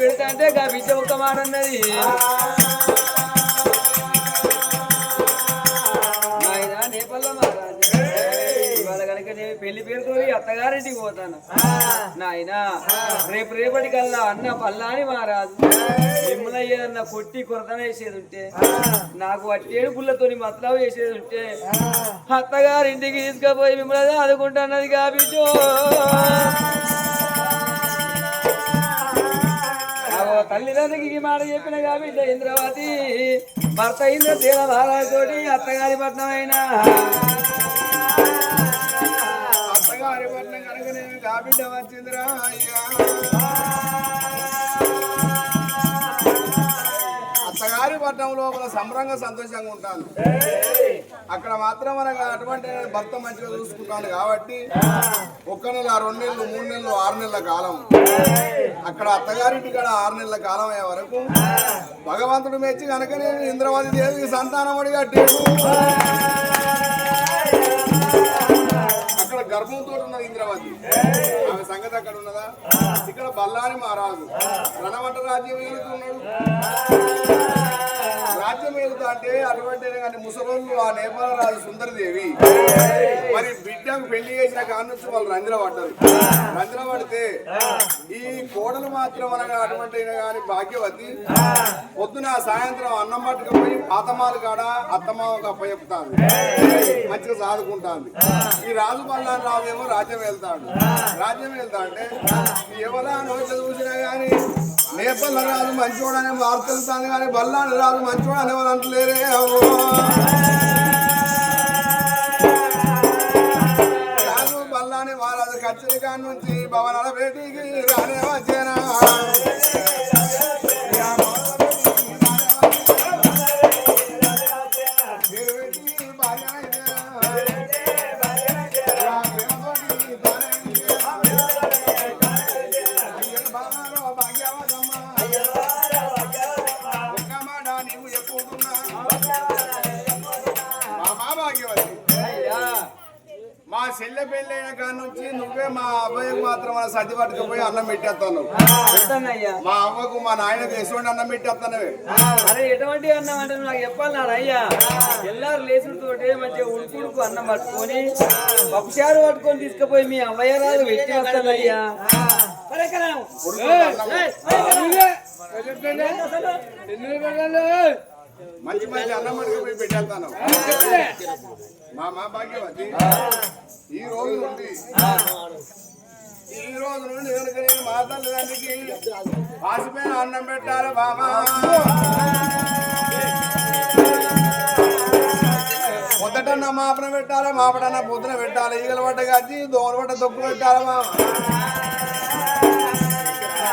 పెడతా అంటే గా బిడ్డ ఒక్క మాట అన్నది కనుక నేను పెళ్ళి పేరుతో అత్తగారింటికి పోతాను. నాయనా రేపు రేపటి కల్లా అన్న పల్లాని మారాదు. మిమ్మల్ని ఏదన్నా కొట్టి కొరతన వేసేది ఉంటే నాకు అట్టేడు పుల్లతోని మతలావు చేసేది ఉంటే అత్తగారింటికి తీసుకపోయి మిమ్మల్ని ఆదుకుంటాన్నది కాబిజో తల్లిదండ్రికి ఈ మాట చెప్పిన కాబట్టి ఇంద్రవతి భర్త ఇంద్ర తీర మహారాజుతోటి అత్తగారి పట్నం అయినా. అత్తగారి పట్నం కనుక నేను కాబిడ్డ వచ్చిందిరా అయ్యా. అత్తగారి పట్నం లోపల సంబరంగా సంతోషంగా ఉంటాను. అక్కడ మాత్రం మనకు అటువంటి భర్త మంచిగా చూసుకుంటాను కాబట్టి ఒక్క నెల రెండు నెలలు మూడు నెలలు ఆరు నెలల కాలం. అక్కడ అత్తగారింటి కాడ ఆరు నెలల కాలం అయ్యే వరకు భగవంతుడు మెచ్చి కనుక నేను ఇంద్రవాది దేవికి సంతానం అడిగట్టాడు గర్భంతో ఉన్నది ఇంద్రవతి. ఆమె సంగతి అక్కడ ఉన్నదా? ఇక్కడ బల్లాని మహారాజు. రణవంట రాజ్యం ఏలుతున్నాడు రాజ్యం ఏలుతా అంటే అటువంటి కానీ ముసలోళ్ళు ఆ నేపాల రాజు సుందరదేవి. మరి బిడ్డకు పెళ్ళి చేసిన కాడ నుంచి వాళ్ళు రంధ్ర పడ్డారు. రంధ్ర పడితే ఈ కోడలు మాత్రం అనగా అటువంటి కానీ భాగ్యవతి పొద్దున సాయంత్రం అన్నం పట్టుకపోయి పాతమాలు కాడ అత్తమామకు అప్పచెప్తాను మంచిగా సాదుకుంటాను ఈ రాజు బల్లాని రాజేమో రాజ్యం వెళ్తాడు. రాజ్యం వెళ్తా అంటే ఎవరా చూసినా కానీ నేపల్ల రాజు మంచోడనే వార్త కానీ బల్లాడు రాజు మంచోడని ఎవరు అంటలేరే రాజు బల్లాని మహారాజు కచ్చరి కాడి నుంచి భవనాల బేటీకి రానే వచ్చేనా? మా అవ్వకు మా నాయనకు ఎటువంటి అన్నం పెట్టేస్తానవే అరే ఎటువంటి అన్నం అంటే నాకు చెప్పాలి నాన్న అయ్యా. ఎల్లారు లేచుడుతోటే మంచిగా ఉడుకుడుకు అన్నం పట్టుకొని పప్పుచారు పట్టుకొని తీసుకుపోయి మీ అవ్వయ్య రాదు పెట్టి మంచి మంచి అన్నం పట్టుకుపోయి పెట్టేస్తాను. మా మా భాగ్యవతి ఈ రోజు నుండి ఈ రోజు నుండి నేను మా తల్లిదండ్రికి అన్నం పెట్టాలి బాబా. పొద్దుటన్న మాపన పెట్టాలి మాపడన్న పొద్దున పెట్టాలి ఈగల పట్ట కాచి దోమల పట్ట దొక్కు పెట్టాలి మా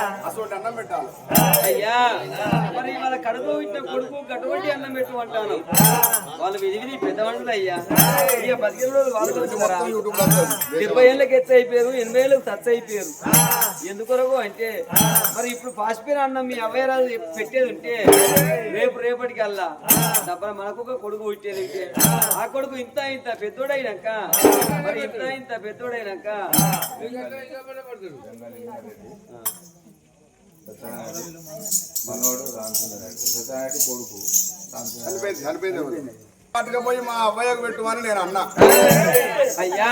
అన్నం పెట్టాలి. అయ్యా మరి వాళ్ళ కడుపు ఇట్ట కొడుకు కటువంటి అన్నం పెట్టు అంటాను వాళ్ళు విధి విధి పెద్దవాళ్ళు అయ్యా. ఇక బతికిన రోజులు వాళ్ళు. డెబ్బై ఏళ్ళకి ఎత్తు అయిపోయారు ఎనభై ఏళ్ళకి టచ్ అయిపోయారు. ఎందుకొరకు అంటే మరి ఇప్పుడు పాసిపోయిన అన్నం మీ అవ్వయరాలు పెట్టేది ఉంటే రేపు రేపటికి అల్లా. డబ్బా మనకు ఒక కొడుకు పుట్టేది ఉంటే ఆ కొడుకు ఇంత ఇంత పెద్దోడైనాక మరి ఇంత ఇంత పెద్దోడైనాక మనవాడు రామచంద్రుడు సత్యనారాయణ కొడుకు పట్టుకపోయి మా అబ్బాయికి పెట్టుమని నేను అన్నా. అయ్యా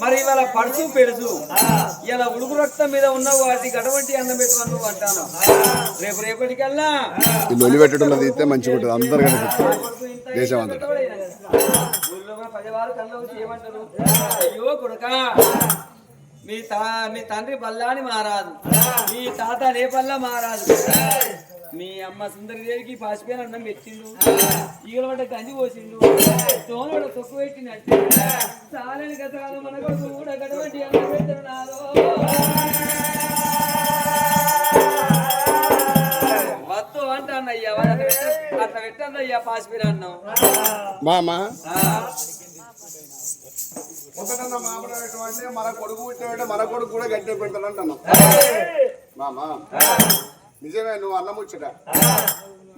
మరి ఇవాళ పడుచు పెడుచు. ఇలా ఉడుకు రక్తం మీద ఉన్న వాటికి అటువంటి అన్నం పెట్టమని నువ్వు అంటాను. రేపు రేపటికల్లా లొలి పెట్టడంలో తీస్తే మంచిగా ఉంటుంది. అందరు కనిపిస్తారు దేశం అంతటా. ఊళ్ళో ఉన్న పదివారు కళ్ళు వచ్చి ఏమంటారు అయ్యో కొడుక. మీ తా మీ తండ్రి బల్లాని మారాదు. మీ తాత నేపల్ల మారాదు. మీ అమ్మ సుందరిదేవికి పాసిపోయిన అన్నం పెట్టిండు ఈగల పడ్డ గంజి పోసిండు. తోన పడ్డ తొక్కు పెట్టినట్టు. చాలని కథ కాదు మనకు కూడా గడవంటి అన్నం పెడుతున్నారో వద్దు అంటానయ్యా అట్లా పెట్టన్నయ్యా పాసిపోయిన అన్నం. మామ. ఒకటన్నా అంటే మన కొడుకు పుట్టినట్టే మన కొడుకు కూడా గట్టి పెడతాడు అంటున్నాం మామ నిజమే నువ్వు అన్నం ముచ్చట.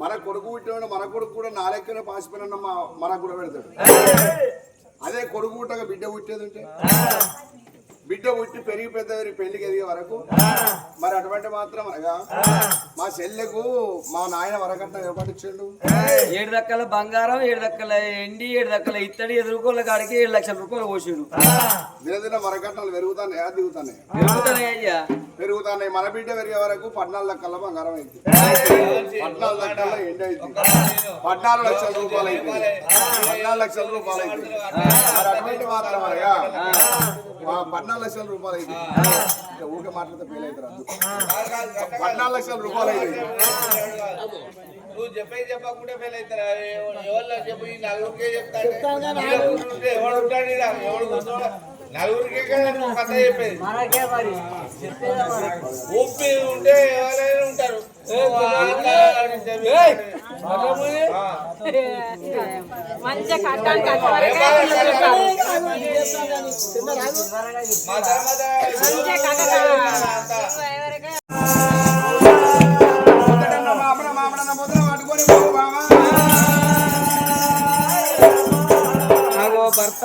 మన కొడుకు పుట్టినవాడు మన కొడుకు కూడా నా లెక్కనే పాసిపోయిన మనకు కూడా పెడతాడు. అదే కొడుకు పుట్టగా బిడ్డ పుట్టేది ఉంటే బిడ్డ పుట్టి పెరిగి పెద్ద పెళ్ళికి ఎదిగే వరకు? మరి అటువంటి మాత్రం అనగా మా చెల్లెకు మా నాయన వరకట్న ఏర్పాటిచ్చిండు ఏడు దక్కల బంగారం ఏడు దక్కల ఎండి ఏడు దక్కల ఇత్తడి ఎదుర్కోళ్ళ కాడికి ఏడు లక్షల రూపాయలు పోసాడు. దినదిన వరకట్నాలు పెరుగుతాయి దిగుతున్నాయి. పెరుగుతున్నాయి అయ్యా. పెరుగుతున్నాయి. మన బిడ్డ పెరిగే వరకు పద్నాలుగు లక్షల బంగారం అయింది. పద్నాలుగు లక్షల ఎండ అయింది. పద్నాలుగు లక్షల రూపాయలు అయింది. పద్నాలుగు లక్షల రూపాయలు అయింది. మరి అటువంటి మాత్రం అనగా ఆ. పద్నాలుగు లక్షల రూపాయలు అయింది. ఊరికే మాట్లాడితే ఫెయిల్ అవుతారు. పద్నాలుగు లక్షల రూపాయలు అయింది. నువ్వు చెప్పే చెప్పకుండా ఫెయిల్ అవుతారా? ఎవరు చెప్పు ఈ నలుగురికే చెప్తాను ఎవడు ఉంటాడు? ఎవడు కూర్చోడు? నలుగురికే కదా నువ్వు కథ చెప్పేది. ఒప్పి ఉంటే ఎవరైనా ఉంటారు. మంచిగా కట్టాలి. అగో భర్త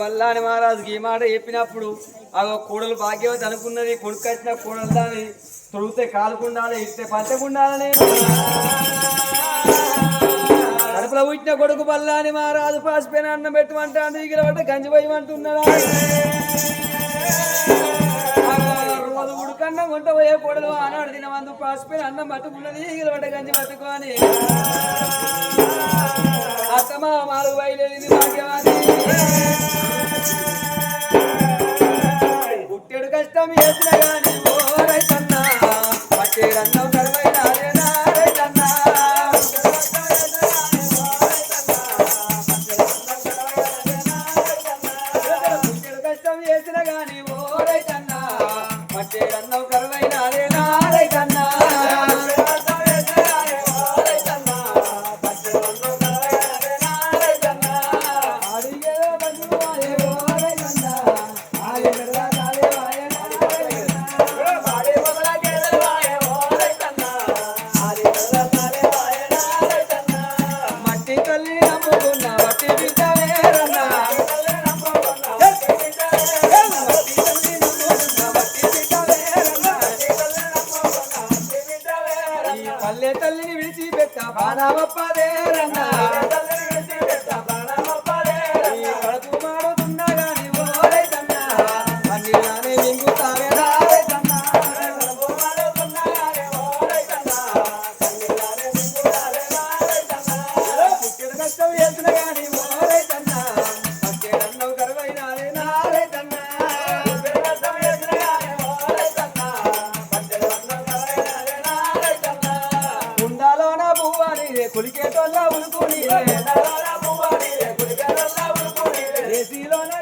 బల్లాని మహారాజుకి ఈ మాట చెప్పినప్పుడు అగో కూడలు భాగ్యవతి అనుకున్నది కొడుకు వచ్చిన కూడలు దాన్ని తొడిగితే కాలుకుండాలి ఇస్తే పంచకుండాలని అసలు పుట్టిన కొడుకు బల్లాని మహారాజు పాసిపోయిన అన్నం పెట్టమంటాడు ఈగల పట్ట గంజి పోయమంటున్నాడు? రోజు ఉడుకన్నం వంట పోయే కూడలు ఆనాడు తినమందు పాసిపోయిన అన్నం పట్టుకున్నది ఈగల పట్ట గంజి పట్టుకొని అత్తమా మాలు బయలుదేరింది భాగ్యవాది. పుట్టెడు కష్టం చేసిన కానీ ఓ రైతన్నా పట్టేడన్న విడిచిపెట్ట బాణమప్పదేరన్నా ఈ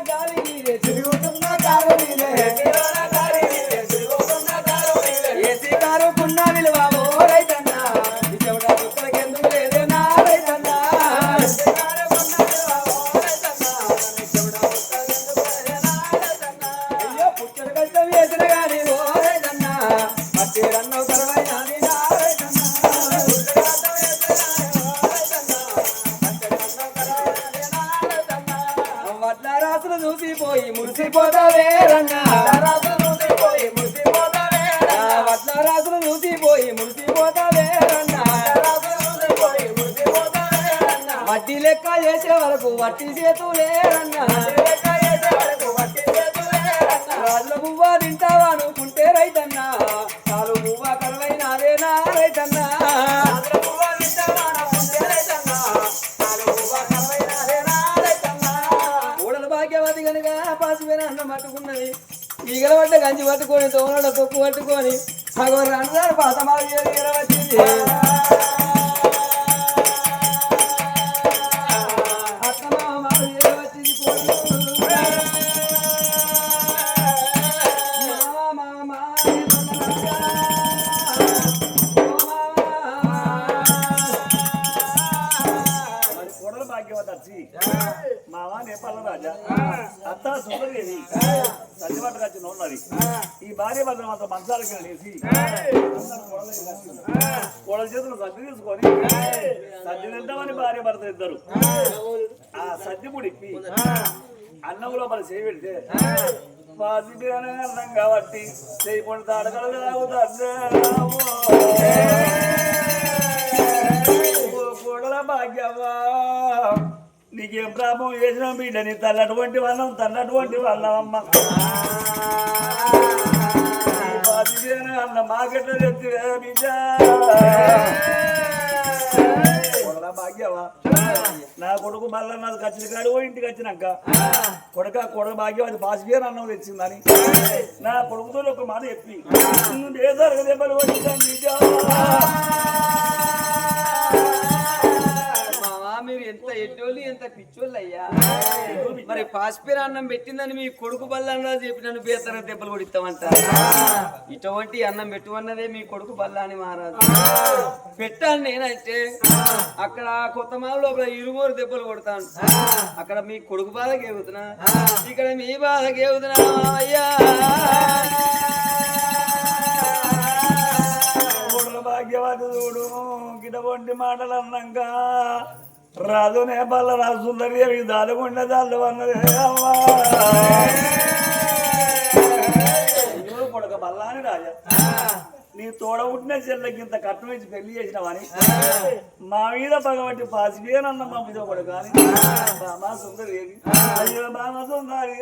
ஜாலி వడ్డీ లెక్క చేసే వరకు వట్టి చేతులే రంగా రాజుల పువ్వ తింటావా అనుకుంటే రైతన్నా. చాలు పువ్వ కరువైనాదే నా రైతన్నా. ఊడల భాగ్యవతి కనుక పాసిపోయిన అన్నం పట్టుకున్నది. ఈగల పడ్డ గంజి పట్టుకొని తోమల తొక్కు పట్టుకొని సగం రంజారు పాత మాది వచ్చింది. సుందరదేవి వచ్చిన ఉన్నది ఈ భార్య భద్రం అంత మంచాలకి లేచి కోడల చేతులు సర్ది తీసుకొని సర్ది తింటామని భార్య భర్త ఇద్దరు. ఆ. సర్ది ముడిపి అన్నం లోపల చేయి పెడితే పాసి అన్నం కాబట్టి చేయి పొడి తాడకలు కోడల భాగ్యవా. నీకేం ప్రాపం చేసిన బిడ్డని. తల్లటువంటి వాళ్ళం తల్లటువంటి వాళ్ళమ్మ పాసి అన్న మాకెట్ల తెచ్చివే బిడ్డ? భాగ్యవా? నా కొడుకు మళ్ళా నాది కచ్చిన కాడు ఓ ఇంటికి వచ్చినాక కొడక కొడ భాగ్యం అది బాసిబియర్ అన్నం తెచ్చిందని. నా కొడుకుతో ఒక మాట చెప్పి. ఏదో ఏ దెబ్బలు వచ్చిందని ఎంత ఎడ్డోళ్ళు ఎంత పిచ్చోళ్ళు అయ్యా మరి పాస్పేర్ అన్నం పెట్టిందని మీ కొడుకు బల్లా చెప్పి నన్ను బేతన దెబ్బలు కొడిస్తామంటారు ఇటువంటి అన్నం పెట్టువన్నదే మీ కొడుకు బల్లా అని మహారాజు పెట్టాను నేనంటే అక్కడ కొత్త మాల లోపల ఇరుమూరు దెబ్బలు కొడతాను. అక్కడ మీ కొడుకు బాధ గేగుతున్నా ఇక్కడ మీ బాధ గేగుతున్నా అయ్యా. కొడుల భాగ్యవాది చూడు గిటవంటి మాటలు అన్నాక రాజు నేపాల రాజు అవి దాలుగుండె దాళ్ళు అన్నది. అమ్మా! అయ్యో కొడుక బల్లాని రాజా. నీ తోడ పుట్టిన చెల్లెకి ఇంత కట్నం ఇచ్చి పెళ్ళి చేసినవని మా మీద పగబట్టి పాసిపోయానన్న మా మీద కూడా కానీ బామా సుందరి అయ్యో బామా సుందరి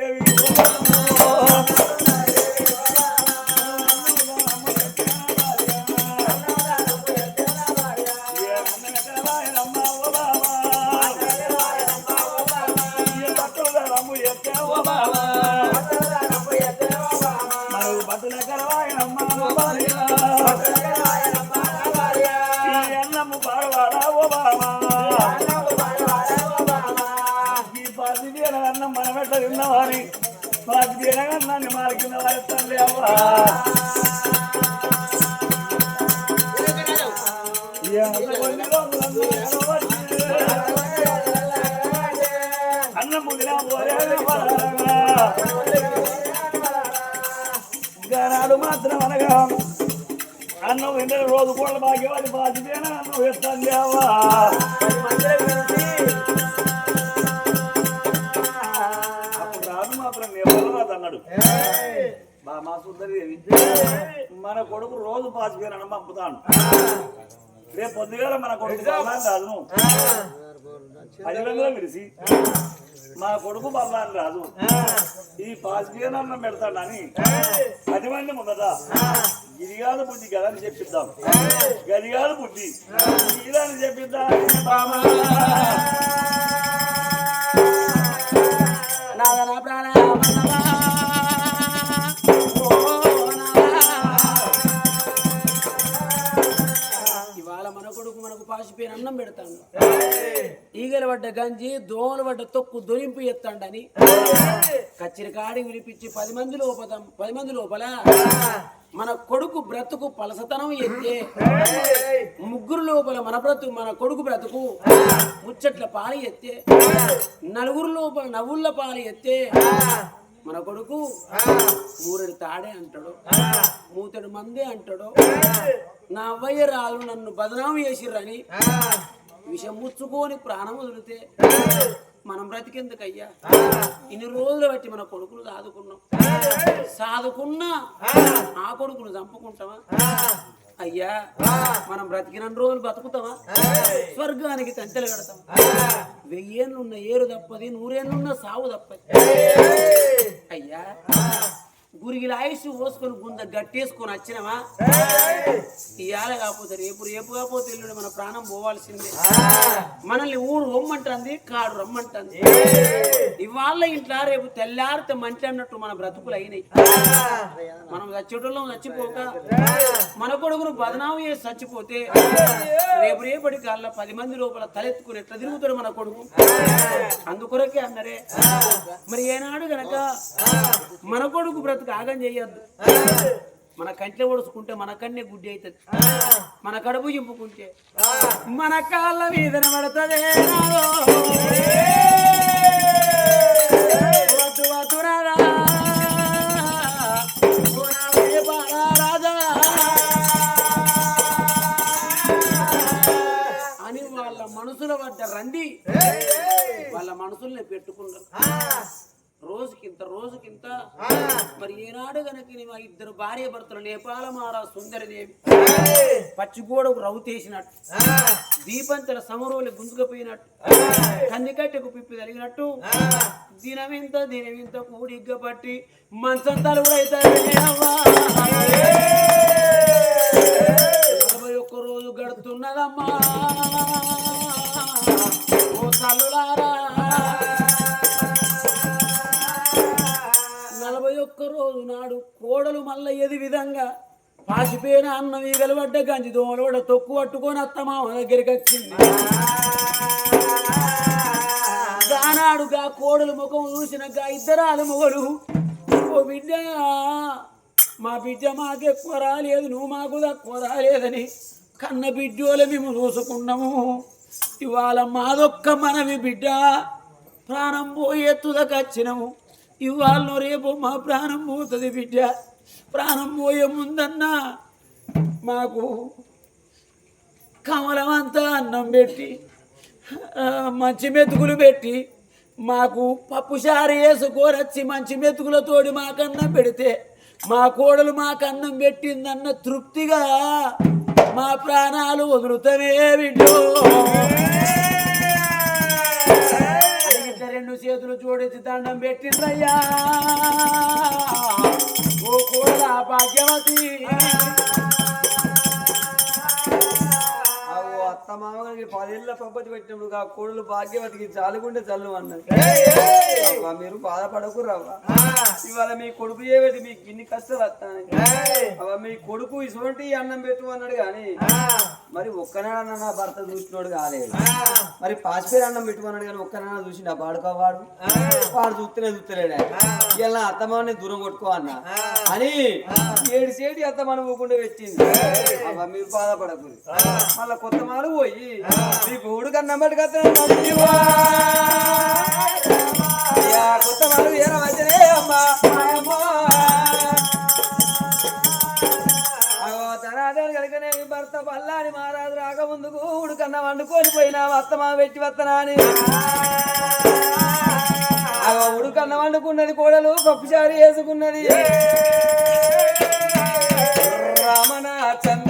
నాడు మాత్రం అనగా అన్నం ఇంటర్ రోజు కోళ్ళ భాగ్యవాది బాధ్యతేనా అన్నం వేస్తాను దేవా మా మా మన కొడుకు రోజు పాసిపోయిన పంపుతాను రేపు పొద్దుగాల మన కొడుకు బల్లాన్ని రాదు పది రంగులు విడిసి మా కొడుకు బల్లాన్ని రాదు. ఈ పాసిపోయిన అన్నం పెడతాడని పది మంది ముందట గిరిగాల బుద్ధి గదని చెప్పిద్దాం. గదిగాల బుద్ధి. గీలని చెప్పిద్దాం? బామా ప్రాణ. పడ్డ గంజి దోమలు పడ్డ తొక్కు దొరింపు ఎత్తండని. కచ్చిరి కాడి వినిపించి పది మంది లోపల పది మంది లోపల మన కొడుకు బ్రతుకు పలసతనం ఎత్తే ముగ్గురు లోపల మన బ్రతుకు మన కొడుకు బ్రతుకు ముచ్చట్ల పాలు ఎత్తే నలుగురు లోపల నవ్వుల పాలు ఎత్తే మన కొడుకు మూరెడు తాడే అంటాడు మూతడు మందే అంటాడు నా అవ్వయ్య రాళ్ళు నన్ను బదనాం చేసిర్రని విషం ముచ్చుకొని ప్రాణం వదిలితే మనం బ్రతికెందుకయ్యా? ఇన్ని రోజులు బట్టి మన కొడుకులు సాదుకున్నాం. సాదుకున్నా ఆ. కొడుకును చంపుకుంటామా అయ్యా మనం బ్రతికిన రోజులు బతుకుతామా స్వర్గానికి కంచెలు కడతాం. వెయ్యేళ్ళున్న ఏరు తప్పది నూరేళ్ళున్న సావు తప్పది. అయ్యా గురిగిల ఆయుష్ పోసుకొని గుంద గట్టేసుకొని వచ్చినవా ఇవాళ కాకపోతే రేపు రేపు కాకపోతే ఎల్లుండి మన ప్రాణం పోవాల్సిందే. మనల్ని ఊరు రమ్మంటుంది కాడు రమ్మంటుంది. ఇవాళ ఇంట్లో రేపు తెల్లారితే మంచి అన్నట్టు మన బ్రతుకులు అయినాయి. మనం చచ్చేటోళ్ళం చచ్చిపోక మన కొడుకును బదనాము చేసి చచ్చిపోతే రేపు రేపటి కాళ్ళ పది మంది లోపల తలెత్తుకుని ఎట్లా తిరుగుతాడు మన కొడుకు? అందుకొరకే అన్నరే. మరి ఏనాడు గనక మన కొడుకు బ్రతుకు ఎందుకు ఆగం చేయొద్దు. మన కంట్లో ఒడుచుకుంటే మన కన్నే గుడ్డి అవుతుంది మన కడుపు చింపుకుంటే మన కాళ్ళ మీద పడుతుంది అని వాళ్ళ మనసుల వద్ద రండి. వాళ్ళ మనసుల్ని పెట్టుకున్నారు రోజుకింత రోజుకింత. మరి ఈనాడు గనక మా ఇద్దరు భార్య భర్తలు నేపాల మహారాజ్ సుందరదేవి పచ్చిగోడకు రవ్వుతేసినట్టు దీపంతల సమరోలు గుంజుకపోయినట్టు కందికట్టెకు పిప్పి కలిగినట్టు దినమింత దినమింత కూడిగ్గ పట్టి అవుతాయి నలభై ఒక్క రోజు గడుతున్నదమ్మా. ఓ తల్లులారా రోజు నాడు కోడలు మల్ల ఏది విధంగా? పాసిపోయిన అన్నం ఈ పడ్డ గంజి దోమలు కూడా తొక్కు పట్టుకొని అత్తమామ దగ్గరికి వచ్చింది. గానాడుగా కోడలు ముఖం చూసిన గా ఇద్దరాలు మొగలు ఓ బిడ్డ మా బిడ్డ మాకెక్కువ రాలేదు నువ్వు మాకు తక్కువ రాలేదని కన్న బిడ్డోల మేము చూసుకున్నాము. ఇవాళ మాదొక్క మనవి బిడ్డ ప్రాణం పోయే తుదకచ్చినము ఇవాళ రేపు మా ప్రాణం పోతుంది బిడ్డ. ప్రాణం పోయే ముందన్నా మాకు కమలమంతా అన్నం పెట్టి మంచి మెతుకులు పెట్టి మాకు పప్పు చారు వేసుకోరచ్చి మంచి మెతుకులతోటి మాకన్నం పెడితే మా కోడలు మాకన్నం పెట్టిందన్న తృప్తిగా మా ప్రాణాలు వదులుతనే బిడ్డో. రెండు చేతులు జోడించి దండం పెట్టిందయ్యా. ఓ కోడల భాగ్యవతి. అవు అత్త మామగారికి పదేళ్ళ పంపతి పెట్టినప్పుడు ఆ కోడలు భాగ్యవతికి చాలుకుంటే చల్లు అన్నది. మీరు బాధపడకు రవ్వ ఇవాళ మీ కొడుకు ఏమిటి మీకు ఇన్ని కష్టాలు వస్తాను మీ కొడుకు ఇటువంటి అన్నం పెట్టు అన్నాడు కానీ మరి ఒక్కనాడన్న నా భర్త చూసినోడు కాలేదు. మరి పాసిపోయి అన్నం పెట్టుకున్నాడు కానీ ఒక్కనాడ చూసి నా పాడుకోవాడు వాడు. చూస్తేనే చూస్తలేడు. ఇలా అత్తమాన్ని దూరం కొట్టుకో అన్న. అని ఏడు సేటి అత్తమాన పోకుండా పెట్టింది. అవ్వ, మీరు బాధపడకు. మళ్ళా కొత్త మాలు పోయి మీకు ఉడుకు అన్నం పెట్టుకొస్తాను కొత్త మాలు ఏర వచ్చనే అమ్మా. భర్త పల్లాని మహారాజు రాకముందుకు ఉడుకన్న వండుకొని పోయినా వత్తమా పెట్టి వత్తనా అని. ఉడుకన్న వండుకున్నది కోడలు పప్పుచారి వేసుకున్నది. రమణ చందనాలో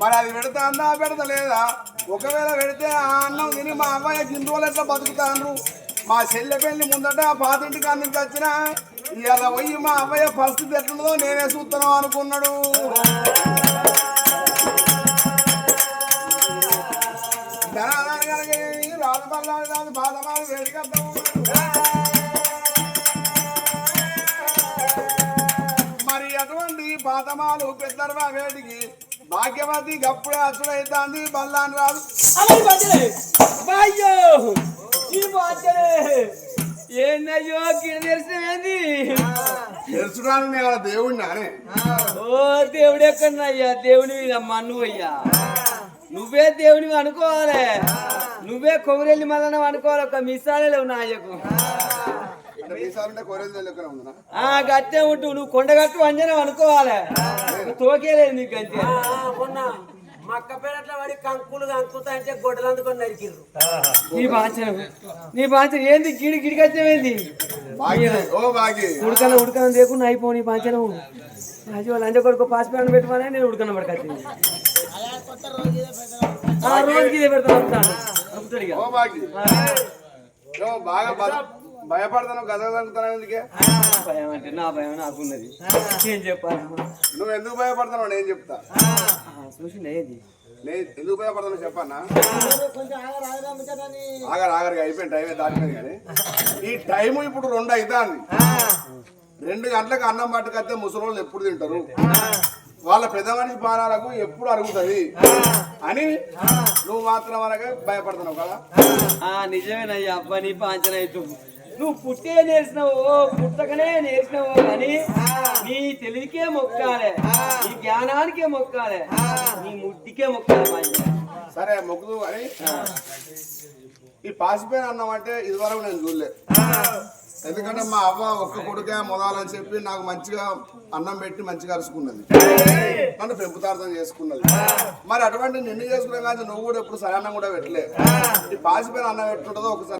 మరి అది పెడతాందా పెడతలేదా? ఒకవేళ పెడితే ఆ అన్నం తిని మా అమ్మాయి కింద రోజులు ఎట్లా బతుకుతాను మా చెల్లె పెళ్ళి ముందట పాతింటి కాడి వచ్చిన ఇలా పోయి మా అమ్మాయి పరిస్థితి ఎట్లుందో నేనే చూస్తాను అనుకున్నాడు. ధనాదాని కనుక రాదు వేడికద్దాము మరి అటువంటి పాతమాలు పెద్దర్వా వేడికి భాగ్యవతి గప్పుడే అచ్చుడైతాంది బల్లాని రాదు. అయ్యో ఈ బాధ్యలే ఏందయ్యో గిడ తెలిసినది తెలుసుడానికి నేను వాళ్ళ అనే. ఓ దేవుడు ఎక్కడయ్యా దేవుని మన్ను అయ్యా. నువ్వే దేవుని అనుకోవాలి. నువ్వే కొవ్వురెల్లి మళ్ళీ అనుకోవాలి ఒక మిసాలే లేవు నాయకు అంటే మీసాలుంటే కొరేది లెక్కన ఉందనా ఆ గట్టే ఉంటూ నువ్వు కొండగట్టు అంజనం అనుకోవాలి. తోకేలేదు నీకు అంతే మక్క పేరట్ల వాడి కంకులు కంకుతా అంటే గొడ్డలు అందుకొని నరికిర్రు. నీ బాంచన నీ బాంచన ఏంది? గిడి గిడికి వచ్చేవేంది బాగి. ఓ బాగి. ఉడకన ఉడకన లేకుండా అయిపోయి నీ బాంచన అది వాళ్ళు అంజ కొడుకు పాస్పోర్ట్ పెట్టమని నేను ఉడకన పడకొచ్చింది ఆ రోజుకి ఇదే పెడతాను బాగి. ఓ బాగా బ- భయపడతాను గద తగ్గుతాను ఎందుకే భయం అంటే నా భయం నాకున్నది. ఏం చెప్పాలి? నువ్వు ఎందుకు భయపడతావు నేను చెప్తా. చూసిండే ఏది నేను ఎందుకు భయపడతాను చెప్పన్నా? ఆగరు ఆగరు అయిపోయింది టైం దాటిపోయింది కానీ. ఈ టైం ఇప్పుడు రెండు అవుతుంది రెండు గంటలకు అన్నం పట్టుకొస్తే ముసలోళ్ళు ఎప్పుడు తింటారు? వాళ్ళ పెద్ద మనిషి పానాలకు ఎప్పుడు అరుగుతుంది? అని నువ్వు మాత్రం అనగా భయపడుతున్నావు కదా? ఆ నిజమేనయ్యా అబ్బా నీ పాంచన అవుతుంది నువ్వు పుట్టే నేర్చినవో పుట్టకనే నేర్చినవో కానీ నీ తెలివికే మొక్కాలే నీ జ్ఞానానికే మొక్కాలే నీ ముట్టికే మొక్కాలే. సరే మొక్కుదు అని ఈ పాసిపోయిన అన్నం అంటే ఇదివరకు నేను చూడలే. ఎందుకంటే మా అవ్వ ఒక్క కొడుకే మొదలని చెప్పి నాకు మంచిగా అన్నం పెట్టి మంచిగా అరుచుకున్నది. నన్ను పెంపుతార్థం చేసుకున్నది. మరి అటువంటి నిన్ను చేసుకునే కానీ నువ్వు కూడా ఎప్పుడు సరైన కూడా పెట్టలే. ఈ పాసిపోయిన అన్నం ఎట్లుంటుందో ఒకసారి